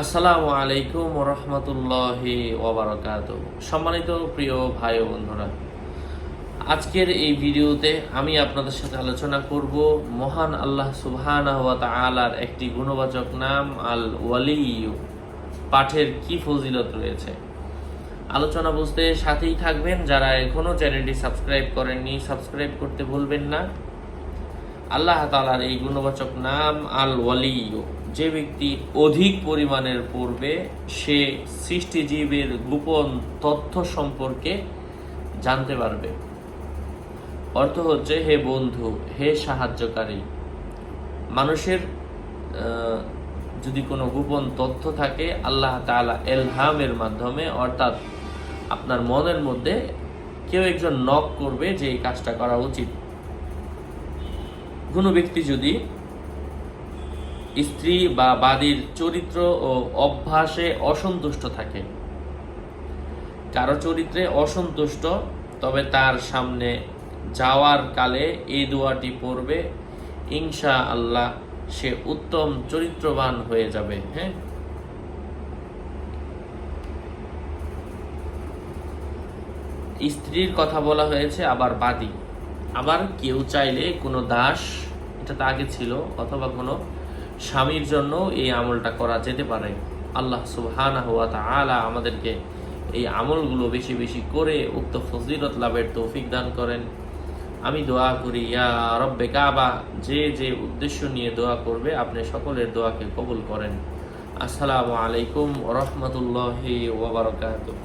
আসসালামু আলাইকুম রহমতুল্লাহি ওবরাকাত সম্মানিত প্রিয় ভাই ও বন্ধুরা, আজকের এই ভিডিওতে আমি আপনাদের সাথে আলোচনা করব মহান আল্লাহ সুবহানাহু ওয়া তাআলার একটি গুণবাচক নাম আল ওয়ালিয়ু পাঠের কি ফজিলত রয়েছে? আলোচনা বুঝতে সাথেই থাকবেন। যারা এখনও চ্যানেলটি সাবস্ক্রাইব করেননি, সাবস্ক্রাইব করতে ভুলবেন না। আল্লাহ তালার এই গুণবাচক নাম আল ওয়ালিও যে ব্যক্তি অধিক পরিমাণের পূর্বে সে সৃষ্টিজীবের গোপন তথ্য সম্পর্কে জানতে পারবে। অর্থ হচ্ছে, হে বন্ধু, হে সাহায্যকারী, মানুষের যদি কোনো গোপন তথ্য থাকে, আল্লাহ তাআলা এলহামের মাধ্যমে, অর্থাৎ আপনার মনের মধ্যে কেউ একজন নক করবে যে এই কাজটা করা উচিত। কোনো ব্যক্তি যদি স্ত্রী বা বাদীর চরিত্র ও অভ্যাসে অসন্তুষ্ট থাকে, কারও চরিত্রে অসন্তুষ্ট, তবে তার সামনে যাওয়ার কালে এই দোয়াটি পড়বে ইনশা আল্লাহ সে উত্তম চরিত্রবান হয়ে যাবে হ্যাঁ? স্ত্রীর কথা বলা হয়েছে, আবার বাদী। আবার কেউ চাইলে কোনো দাস এটা তো আগে ছিল, অথবা কোনো স্বামীর জন্য এই আমলটা করা যেতে পারে। আল্লাহ সুবহানাহু ওয়া তাআলা আমাদেরকে এই আমলগুলো বেশি বেশি করে উক্ত ফজিলত লাভের তৌফিক দান করেন। আমি দোয়া করি, ইয়া রব্বে কাবা, যে যে উদ্দেশ্য নিয়ে দোয়া করবে, আপনি সকলের দোয়াকে কবুল করেন। আসসালামু আলাইকুম রহমতুল্লাহি ওয়া বারাকাতুহু।